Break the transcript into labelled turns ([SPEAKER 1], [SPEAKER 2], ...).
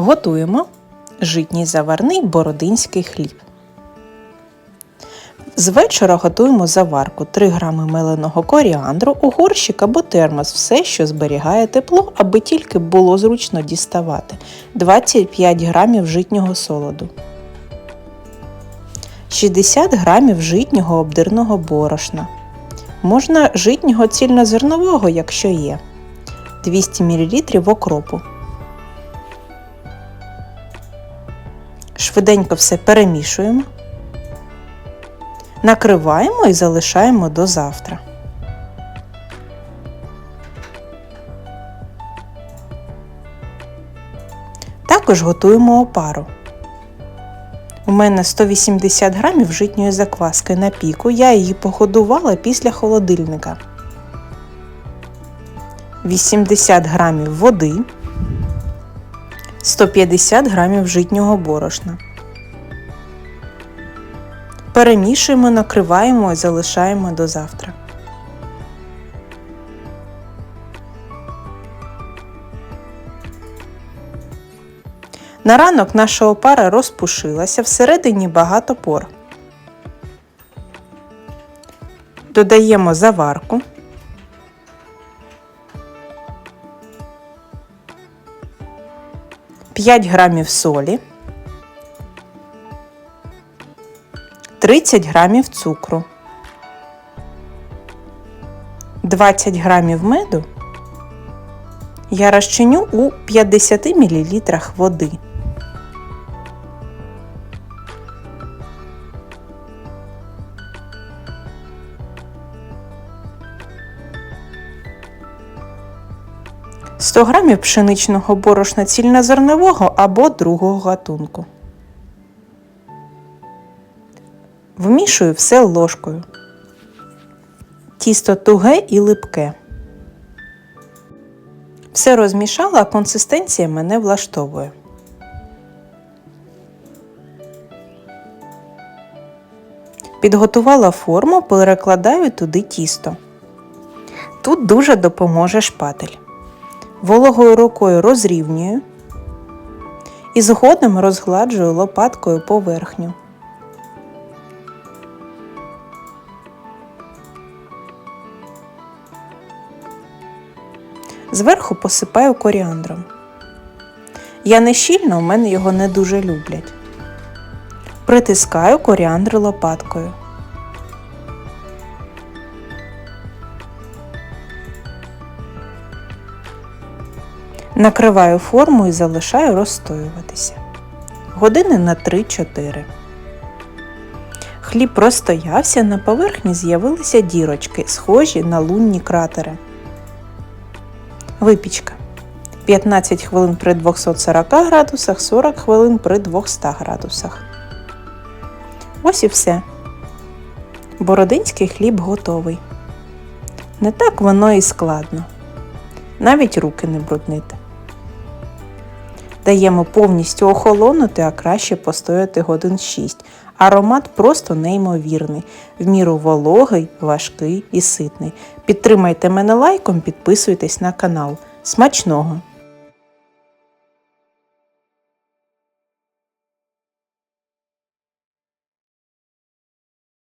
[SPEAKER 1] Готуємо житній заварний бородинський хліб. З вечора готуємо заварку 3 г меленого коріандру у горщик або термос, все, що зберігає тепло, аби тільки було зручно діставати. 25 г житнього солоду. 60 г житнього обдирного борошна. Можна житнього цільнозернового, якщо є. 200 мл окропу. Швиденько все перемішуємо. Накриваємо і залишаємо до завтра. Також готуємо опару. У мене 180 грамів житньої закваски на піку. Я її погодувала після холодильника. 80 грамів води, 150 грамів житнього борошна. Перемішуємо, накриваємо і залишаємо до завтра. На ранок наша опара розпушилася, всередині багато пор. Додаємо заварку. П'ять грамів солі, 30 грамів цукру, 20 грамів меду я розчиню у 50 мл води. Сто грамів пшеничного борошна цільнозернового або другого гатунку. Вмішую все ложкою. Тісто туге і липке. Все розмішала, а консистенція мене влаштовує. Підготувала форму, перекладаю туди тісто. Тут дуже допоможе шпатель. Вологою рукою розрівнюю і згодом розгладжую лопаткою поверхню. Зверху посипаю коріандром. Я не щільно, у мене його не дуже люблять. Притискаю коріандр лопаткою. Накриваю форму і залишаю розстоюватися. Години на 3-4. Хліб розстоявся, на поверхні з'явилися дірочки, схожі на лунні кратери. Випічка. 15 хвилин при 240 градусах, 40 хвилин при 200 градусах. Ось і все. Бородинський хліб готовий. Не так воно і складно. Навіть руки не бруднити. Даємо повністю охолонути, а краще постояти годин 6. Аромат просто неймовірний, в міру вологий, важкий і ситний. Підтримайте мене лайком, підписуйтесь на канал. Смачного!